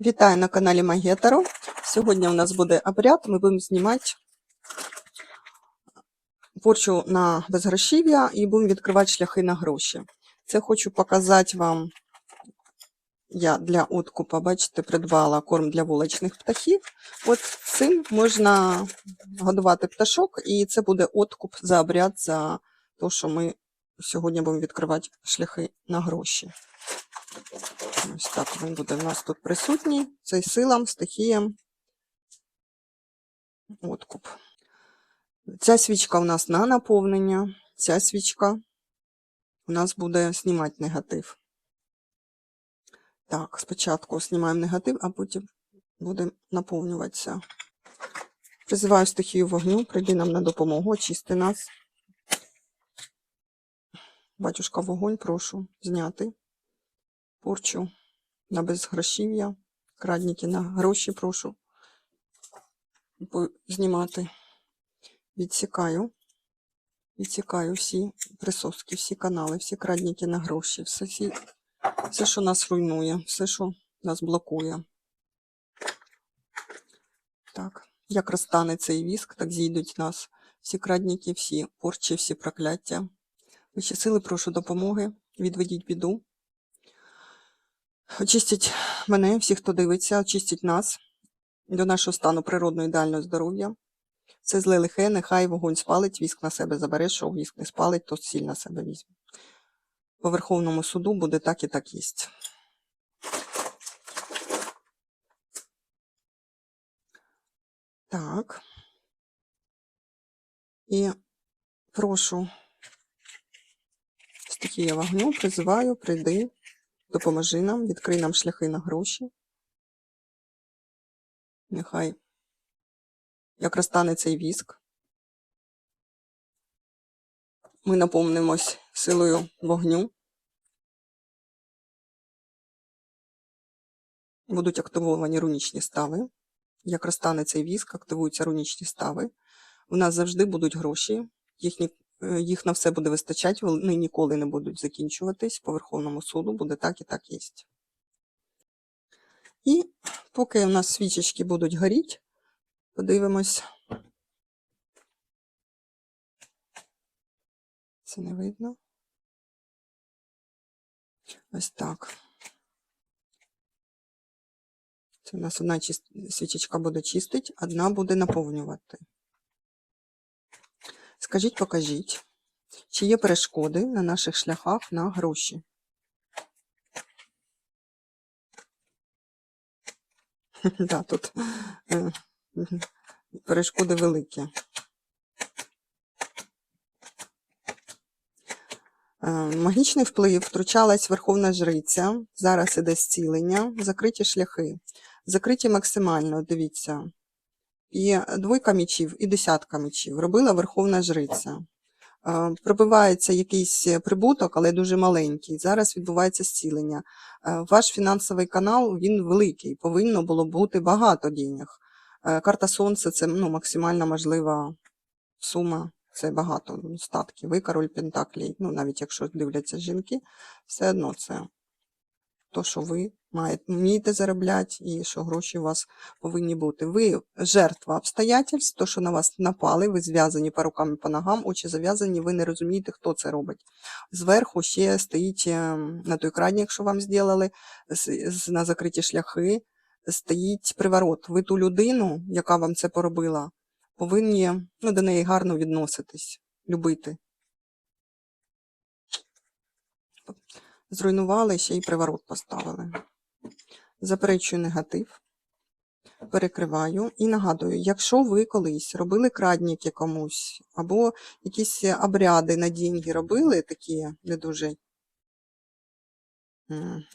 Вітаю на каналі Магетаро. Сьогодні у нас буде обряд. Ми будемо знімати порчу на безгрошів'я і будемо відкривати шляхи на гроші. Це хочу показати вам. Я для откупа, бачите, придбала корм для вуличних птахів. От цим можна годувати пташок, і це буде откуп за обряд за те, що ми сьогодні будемо відкривати шляхи на гроші. Ось так він буде в нас тут присутній. Цей силам, стихіям. Откуп. Ця свічка у нас на наповнення. Ця свічка у нас буде знімати негатив. Так, спочатку знімаємо негатив, а потім буде наповнюватися. Призиваю стихію вогню, прийди нам на допомогу, очисти нас. Батюшка вогонь, прошу зняти порчу на безгрошів'я, крадники на гроші прошу знімати. Відсікаю. Відсікаю всі присоски, всі канали, всі крадники на гроші, все, всі, все, що нас руйнує, все, що нас блокує. Так, як розтане цей віск, так зійдуть нас всі крадники, всі порчі, всі прокляття. Вищі сили, прошу допомоги, відведіть біду. Очистіть мене, всіх, хто дивиться, очистіть нас до нашого стану природного ідеального здоров'я. Це зле лихе, нехай вогонь спалить, віск на себе забере, що віск не спалить, то сіль на себе візьме. По Верховному суду буде так і так єсть. Так. І прошу стихія вогню, призиваю, прийди, допоможи нам, відкрий нам шляхи на гроші. Нехай як розтане цей віск. Ми наповнимось силою вогню. Будуть активовані рунічні стави. Як розтане цей віск, активуються рунічні стави. У нас завжди будуть гроші, їхні, їх на все буде вистачати, вони ніколи не будуть закінчуватись. По Верховному суду буде так і так єсть. І поки у нас свічечки будуть горіти, подивимось. Це не видно. Ось так. Це у нас одна свічечка буде чистить, одна буде наповнювати. Скажіть, покажіть, чи є перешкоди на наших шляхах на гроші? Да, тут е, перешкоди великі. Е, Магічний вплив, втручалась Верховна Жриця, зараз іде зцілення, закриті шляхи. Закриті максимально, дивіться. І двойка мічів, і десятка мічів робила Верховна Жриця. Е, Пробивається якийсь прибуток, але дуже маленький. Зараз відбувається зцілення. Е, Ваш фінансовий канал він великий, повинно було бути багато денег. Е, Карта Сонця це ну, максимально можлива сума, це багато ну, статків. Ви король Пентаклей. Ну, навіть якщо дивляться жінки, все одно це то, що ви маєте, вмієте заробляти і що гроші у вас повинні бути. Ви жертва обстоятельств, то, що на вас напали, ви зв'язані по рукам і по ногам, очі зав'язані, ви не розумієте, хто це робить. Зверху ще стоїть е, на той крадник, що вам зробили, на закриті шляхи, стоїть приворот. Ви ту людину, яка вам це поробила, повинні ну, до неї гарно відноситись, любити. Зруйнували, ще й приворот поставили. Заперечую негатив, перекриваю і нагадую, якщо ви колись робили крадники комусь, або якісь обряди на деньги робили, такі не дуже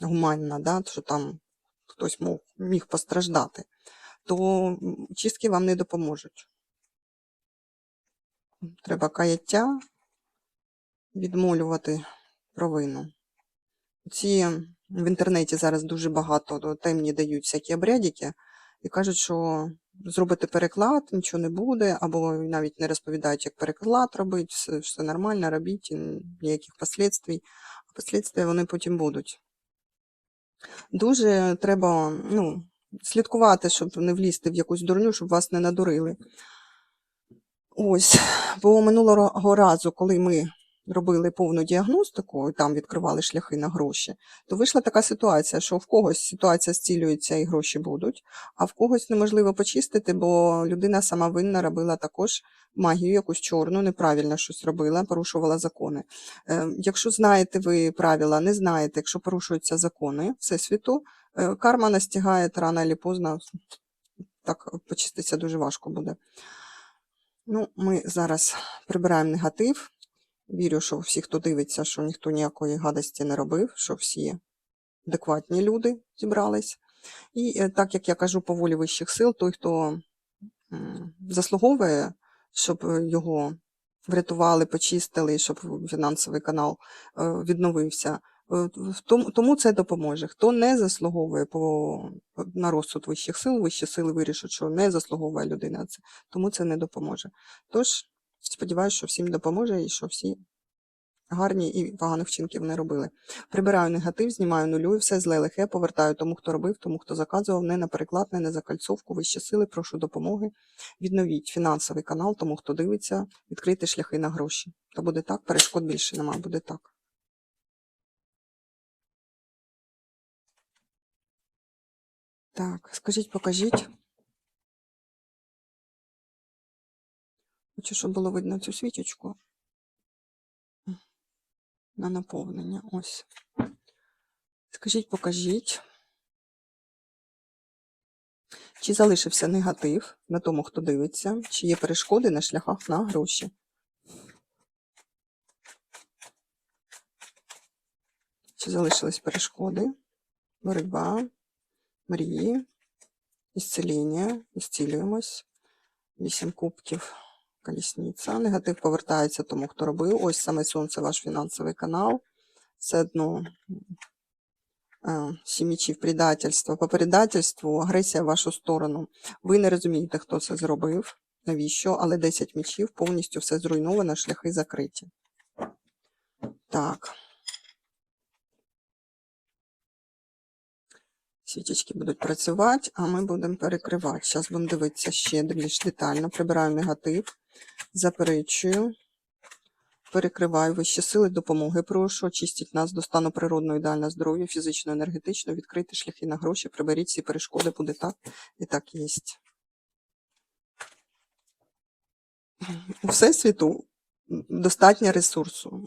гуманно, да, що там хтось мог, міг постраждати, то чистки вам не допоможуть. Треба каяття відмолювати провину. Ці в інтернеті зараз дуже багато то темні дають всякі обрядики і кажуть, що зробите переклад, нічого не буде, або навіть не розповідають, як переклад робити, все, все нормально, робіть, ніяких последствій. А последствия вони потім будуть. Дуже треба, ну, слідкувати, щоб не влізти в якусь дурню, щоб вас не надурили. Ось, бо минулого разу, коли ми робили повну діагностику, і там відкривали шляхи на гроші, то вийшла така ситуація, що в когось ситуація зцілюється і гроші будуть, а в когось неможливо почистити, бо людина сама винна робила також магію, якусь чорну, неправильно щось робила, порушувала закони. Е, Якщо знаєте ви правила, не знаєте, якщо порушуються закони Всесвіту, е, карма настигає рано або поздно, так почиститися дуже важко буде. Ну, ми зараз прибираємо негатив. Вірю, що всі, хто дивиться, що ніхто ніякої гадості не робив, що всі адекватні люди зібрались. І е, так як я кажу по волі вищих сил, той, хто заслуговує, щоб е, його врятували, почистили, щоб фінансовий канал е, відновився, тому це допоможе. Хто не заслуговує по, на розсуд вищих сил, вищі сили вирішать, що не заслуговує людина тому це не допоможе. Тож, сподіваюся, що всім допоможе і що всі гарні і поганих вчинків не робили. Прибираю негатив, знімаю нулю і все зле лихе, повертаю тому, хто робив, тому, хто заказував, не на переклад, не на закальцовку, вищі сили, прошу допомоги. Відновіть фінансовий канал, тому, хто дивиться, відкрити шляхи на гроші. Та буде так, перешкод більше немає, буде так. Так, скажіть, покажіть. Хочу, щоб було видно цю свічечку. На наповнення. Ось. Скажіть, покажіть. Чи залишився негатив на тому, хто дивиться, чи є перешкоди на шляхах на гроші? Чи залишились перешкоди? Боротьба, мрії, ісцеління, ісцілюємось. Вісім кубків, колісниця. Негатив повертається тому, хто робив. Ось саме сонце, ваш фінансовий канал. Це дно сімічів сім мечів, предательство. По предательству агресія в вашу сторону. Ви не розумієте, хто це зробив, навіщо, але 10 мічів повністю все зруйновано, шляхи закриті. Так. Свічечки будуть працювати, а ми будемо перекривати. Зараз будемо дивитися ще більш детально. Прибираю негатив, заперечую, перекриваю вищі сили допомоги. Прошу, очистіть нас до стану природного ідеального здоров'я, фізично, енергетично, відкрити шляхи на гроші, приберіть всі перешкоди, буде так і так є. У Всесвіту достатньо ресурсу.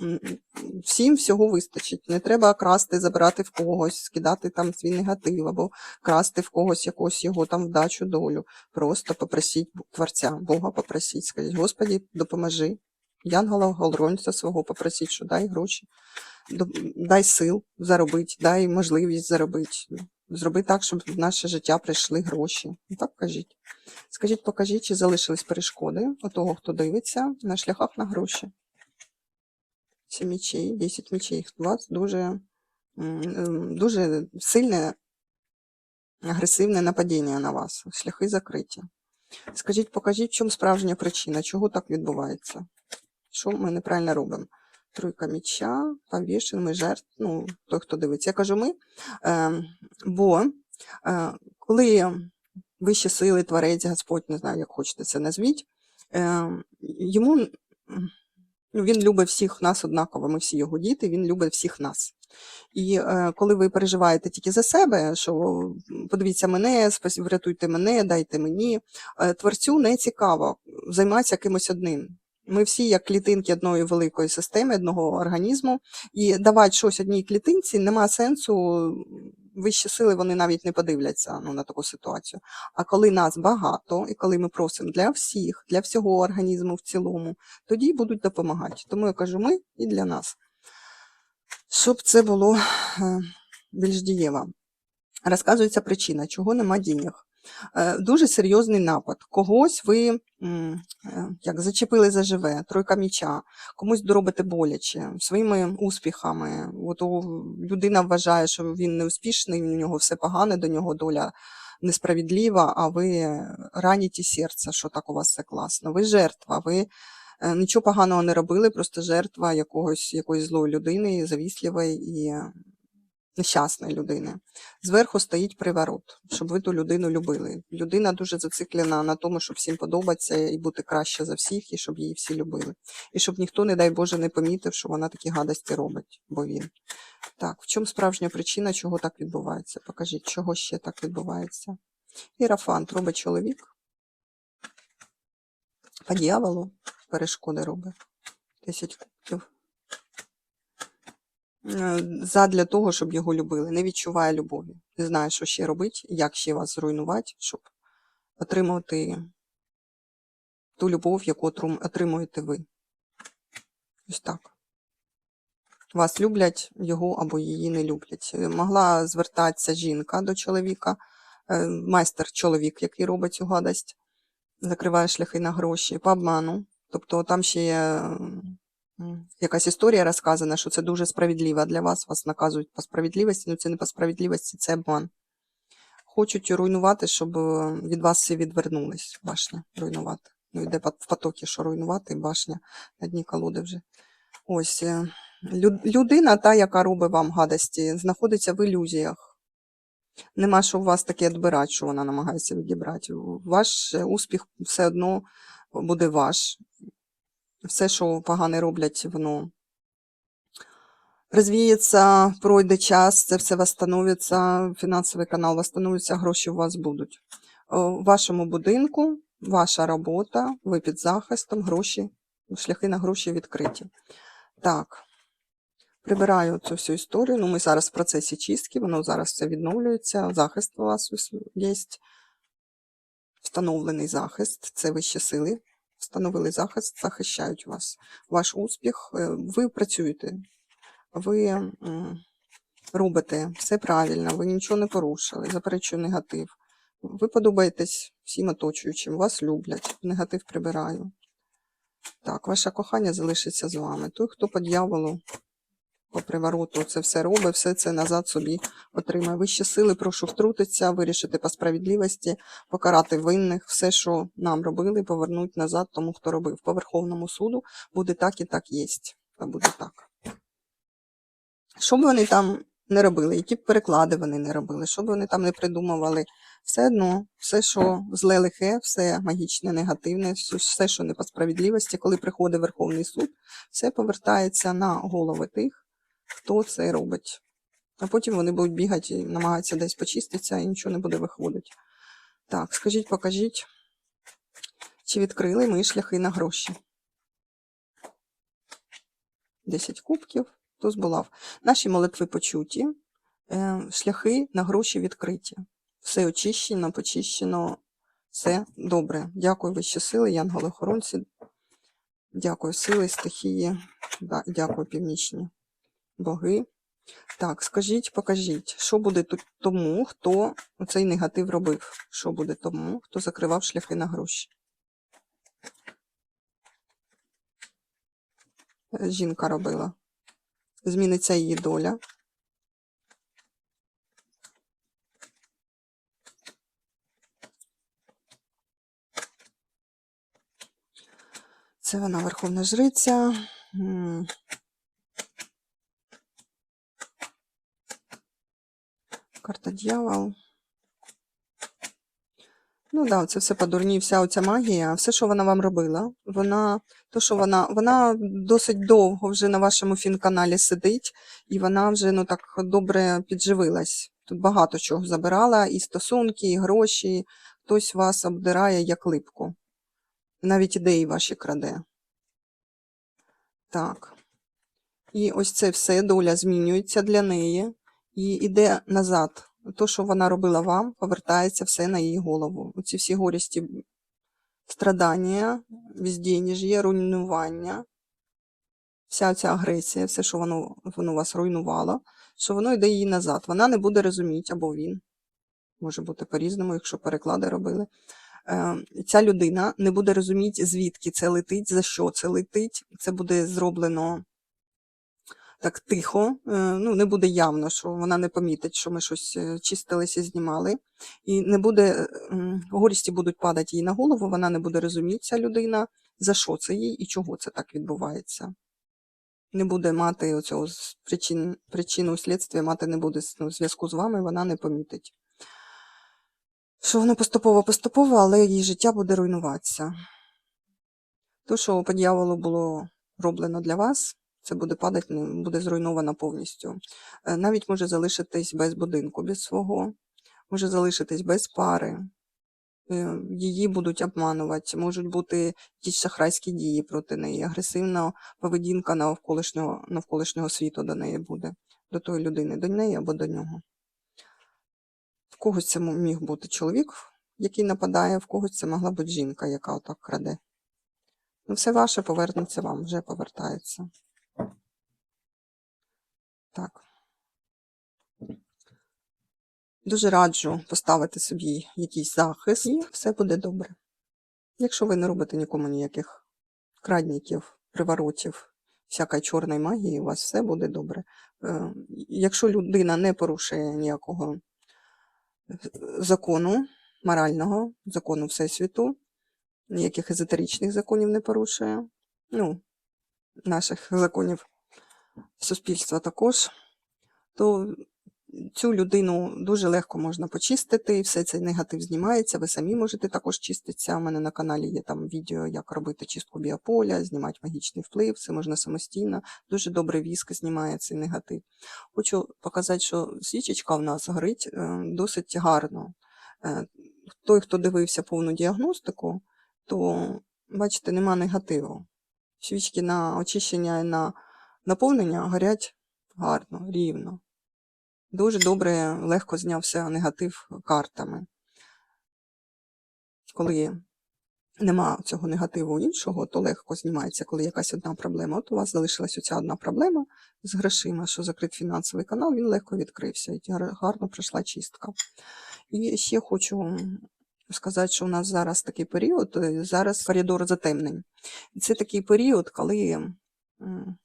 Всім всього вистачить. Не треба красти, забирати в когось, скидати там свій негатив, або красти в когось якусь його там вдачу, долю. Просто попросіть Творця, Бога попросіть, скажіть, Господі, допоможи. Янгола Голронця свого попросіть, що дай гроші, дай сил заробити, дай можливість заробити. Зроби так, щоб в наше життя прийшли гроші. Ну, Так кажіть. Скажіть, покажіть, чи залишились перешкоди у того, хто дивиться на шляхах на гроші. Сім мечей, 10 мечей. У вас дуже, дуже сильне агресивне нападіння на вас. Шляхи закриті. Скажіть, покажіть, в чому справжня причина, чого так відбувається? Що ми неправильно робимо? Тройка меча, повішен, ми жертв, ну, той, хто дивиться. Я кажу ми, е, бо е, коли вищі сили, творець, Господь, не знаю, як хочете це назвіть, е, йому ну, він любить всіх нас однаково, ми всі його діти, він любить всіх нас. І е, коли ви переживаєте тільки за себе, що подивіться мене, врятуйте мене, дайте мені, е, творцю не цікаво займатися кимось одним. Ми всі як клітинки одної великої системи, одного організму, і давати щось одній клітинці нема сенсу. Вищі сили вони навіть не подивляться ну, на таку ситуацію. А коли нас багато, і коли ми просимо для всіх, для всього організму в цілому, тоді будуть допомагати. Тому я кажу ми і для нас. Щоб це було е, більш дієво. Розказується причина, чого нема денег. Е, Дуже серйозний напад. Когось ви е, як зачепили заживе, тройка міча, комусь доробите боляче своїми успіхами. От людина вважає, що він неуспішний, у нього все погане, до нього доля несправедлива, а ви раніті серце, що так у вас все класно. Ви жертва, ви е, нічого поганого не робили, просто жертва якогось, якоїсь злої людини, завісливої і нещасної людини. Зверху стоїть приворот, щоб ви ту людину любили. Людина дуже зациклена на тому, щоб всім подобатися і бути краще за всіх, і щоб її всі любили. І щоб ніхто, не дай Боже, не помітив, що вона такі гадості робить, бо він. Так, в чому справжня причина, чого так відбувається? Покажіть, чого ще так відбувається. Ірафант робить чоловік. По дьяволу перешкоди робить. 10 кубків. Е, Задля того, щоб його любили. Не відчуває любові. Не знає, що ще робити, як ще вас зруйнувати, щоб отримати ту любов, яку отримуєте ви. Ось так. Вас люблять, його або її не люблять. Е, Могла звертатися жінка до чоловіка, е, майстер чоловік, який робить цю гадость, закриває шляхи на гроші по обману. Тобто там ще є якась історія розказана, що це дуже справедливо для вас, вас наказують по справедливості, ну це не по справедливості, це обман. Хочуть руйнувати, щоб е, від вас всі відвернулись, башня руйнувати. Ну, йде в потокі, що руйнувати, башня на дні колоди вже. Ось е, людина, та, яка робить вам гадості, знаходиться в ілюзіях. Нема що у вас таке відбирати, що вона намагається відібрати. Ваш е, успіх все одно буде ваш. Все, що погане роблять, воно розвіється, пройде час, це все восстановиться, фінансовий канал восстановиться, гроші у вас будуть. О, В вашому будинку ваша робота, ви під захистом, гроші, шляхи на гроші відкриті. Так, прибираю цю всю історію. Ну, ми зараз в процесі чистки, воно зараз все відновлюється. Захист у вас є. Встановлений захист, це вищі сили. Встановили захист, захищають вас. Ваш успіх, е, ви працюєте, ви робите все правильно, ви нічого не порушили, заперечую негатив. Ви подобаєтесь всім оточуючим, вас люблять, негатив прибираю. Так, ваше кохання залишиться з вами. Той, хто по дьяволу, по привороту це все робить, все це назад собі отримає. Вищі сили, прошу втрутитися, вирішити по справедливості, покарати винних, все, що нам робили, повернуть назад тому, хто робив. По Верховному суду буде так і так єсть. Та буде так. Що б вони там не робили, які б переклади вони не робили, що б вони там не придумували, все одно, все, що зле лихе, все магічне, негативне, все- що не по справедливості, коли приходить Верховний суд, все повертається на голови тих, хто це робить. А потім вони будуть бігати і намагатися десь почиститися, і нічого не буде виходити. Так, скажіть, покажіть, чи відкрили ми шляхи на гроші? 10 кубків, туз булав. Наші молитви почуті, е, шляхи на гроші відкриті. Все очищено, почищено, все добре. Дякую вищі сили, янголи-охоронці. Дякую сили, стихії, дякую північні боги. Так, скажіть, покажіть, що буде тут тому, хто цей негатив робив? Що буде тому, хто закривав шляхи на гроші? Е, Жінка робила. Зміниться її доля. Це вона Верховна Жриця. Карта дьявол. Ну да, це все по дурні, вся оця магія, все, що вона вам робила, вона, то, що вона, вона досить довго вже на вашому фінканалі сидить, і вона вже ну так добре підживилась. Тут багато чого забирала, і стосунки, і гроші. Хтось вас обдирає як липку. Навіть ідеї ваші краде. Так. І ось це все доля змінюється для неї і йде назад. То, що вона робила вам, повертається все на її голову. Оці всі горісті страдання, віздєніжє, руйнування, вся ця агресія, все, що воно, воно вас руйнувало, що воно йде їй назад. Вона не буде розуміти, або він. Може бути по-різному, якщо переклади робили. Е, Ця людина не буде розуміти, звідки це летить, за що це летить. Це буде зроблено так тихо, е, ну не буде явно, що вона не помітить, що ми щось е, чистилися, знімали. І не буде, е, горісті будуть падати їй на голову, вона не буде розуміти, ця людина, за що це їй і чого це так відбувається. не буде мати оцього причин, причину слідства, мати не буде ну, зв'язку з вами, вона не помітить. Що воно поступово-поступово, але її життя буде руйнуватися. То, що по дьяволу було роблено для вас, це буде падати, ну, буде зруйновано повністю. Е, Навіть може залишитись без будинку, без свого, може залишитись без пари. Е, Її будуть обманувати, можуть бути якісь шахрайські дії проти неї, агресивна поведінка навколишнього, навколишнього світу до неї буде, до тої людини, до неї або до нього. В когось це міг бути чоловік, який нападає, в когось це могла бути жінка, яка отак краде. Ну, все ваше повернеться вам, вже повертається. Так. Дуже раджу поставити собі якийсь захист, і все буде добре. Якщо ви не робите нікому ніяких крадників, приворотів, всякої чорної магії, у вас все буде добре. Е, Якщо людина не порушує ніякого е, закону, морального, закону Всесвіту, ніяких езотеричних законів не порушує, ну, наших законів суспільства також, то цю людину дуже легко можна почистити, і все цей негатив знімається. Ви самі можете також чиститися. У мене на каналі є там відео, як робити чистку біополя, знімати магічний вплив, це можна самостійно. Дуже добре віск знімає цей негатив. Хочу показати, що свічечка в нас горить е, досить гарно. Е, Той, хто дивився повну діагностику, то бачите, нема негативу. Свічки на очищення і на наповнення горять гарно, рівно. Дуже добре, легко знявся негатив картами. Коли нема цього негативу іншого, то легко знімається, коли якась одна проблема. От у вас залишилась оця одна проблема з грошима, що закрит фінансовий канал, він легко відкрився, і гарно пройшла чистка. І ще хочу сказати, що у нас зараз такий період, е, зараз коридор затемнень. Це такий період, коли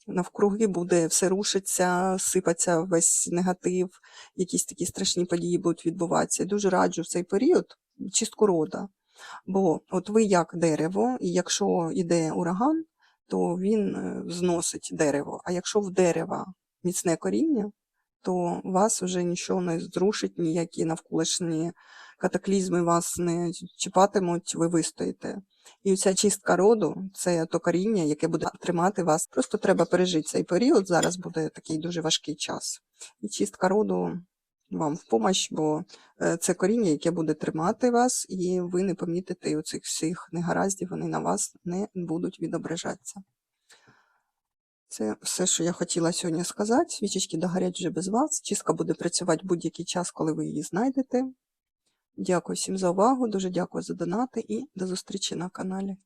навкруги буде все рушиться, сипаться весь негатив, якісь такі страшні події будуть відбуватися. Дуже раджу в цей період чистку рода. Бо от ви як дерево, і якщо йде ураган, то він е, зносить дерево. А якщо в дерева міцне коріння, то вас вже нічого не зрушить, ніякі навколишні катаклізми вас не чіпатимуть, ви вистоїте. І ця чистка роду це то коріння, яке буде тримати вас. Просто треба пережити цей період. Зараз буде такий дуже важкий час. І чистка роду вам в помощь, бо е, це коріння, яке буде тримати вас, і ви не помітите оцих всіх негараздів, вони на вас не будуть відображатися. Це все, що я хотіла сьогодні сказати. Свічечки догорять вже без вас. Чистка буде працювати будь-який час, коли ви її знайдете. Дякую всім за увагу, дуже дякую за донати і до зустрічі на каналі.